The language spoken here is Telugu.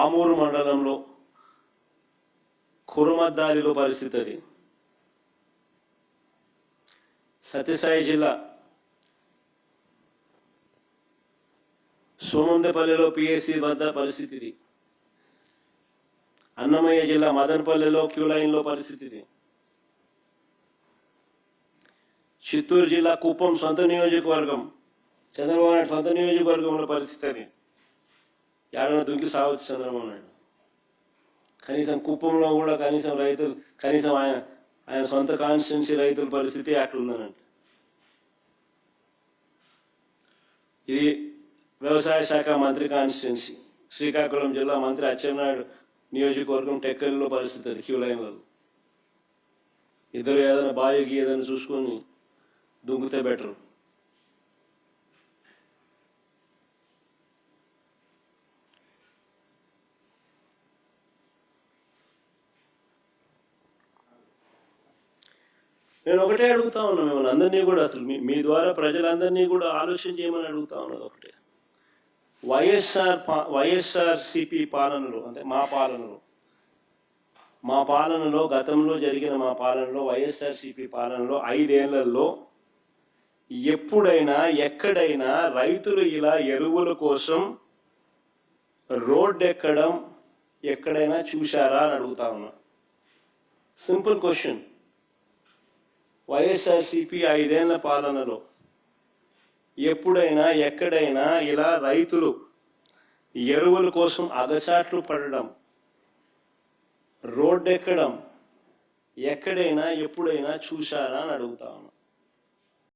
ఆమూరు మండలంలో కురుమద్దాలిలో పరిస్థితి అది. సత్యసాయి జిల్లా సోమందపల్లిలో పిఎస్సి వద్ద పరిస్థితి ఇది. అన్నమయ్య జిల్లా మదనపల్లిలో క్యూ లైన్లో పరిస్థితి ఇది. చిత్తూరు జిల్లా కుప్పం సొంత నియోజకవర్గం చంద్రబాబు నాయుడు సొంత నియోజకవర్గంలో పరిస్థితి అది. ఏడన దుంకి సావచ్చు చంద్రబాబు నాయుడు. కనీసం కుప్పంలో కూడా కనీసం రైతులు కనీసం ఆయన ఆయన సొంత కాన్స్టిట్యున్సీ రైతుల పరిస్థితి అట్లుందనంట. ఇది వ్యవసాయ శాఖ మంత్రి కాన్స్టిట్యున్సీ. శ్రీకాకుళం జిల్లా మంత్రి అచ్చెన్నాయుడు నియోజకవర్గం టెక్కల్లో పరిస్థితి అది క్యూ లైన్లలో ఇద్దరు ఏదైనా బావికి ఏదైనా చూసుకొని దుంకుతే బెటర్. నేను ఒకటే అడుగుతా ఉన్నా మిమ్మల్ని అందరినీ కూడా అసలు మీ మీ ద్వారా ప్రజలందరినీ కూడా ఆలోచన చేయమని అడుగుతా ఉన్నది ఒకటే. వైఎస్ఆర్ పా- వైఎస్ఆర్ సిపి పాలనలో అంటే మా పాలనలో మా పాలనలో గతంలో జరిగిన మా పాలనలో వైఎస్ఆర్ సిపి పాలనలో ఐదేళ్ళలో ఎప్పుడైనా ఎక్కడైనా రైతులు ఇలా ఎరువుల కోసం రోడ్డు ఎక్కడం ఎక్కడైనా చూశారా అని అడుగుతా ఉన్నా. సింపుల్ క్వశ్చన్ వైఎస్ఆర్సిపి ఐదేళ్ళ పాలనలో ఎప్పుడైనా ఎక్కడైనా ఇలా రైతులు ఎరువుల కోసం అగచాట్లు పడడం రోడ్డెక్కడం ఎక్కడైనా ఎప్పుడైనా చూశారా అని అడుగుతా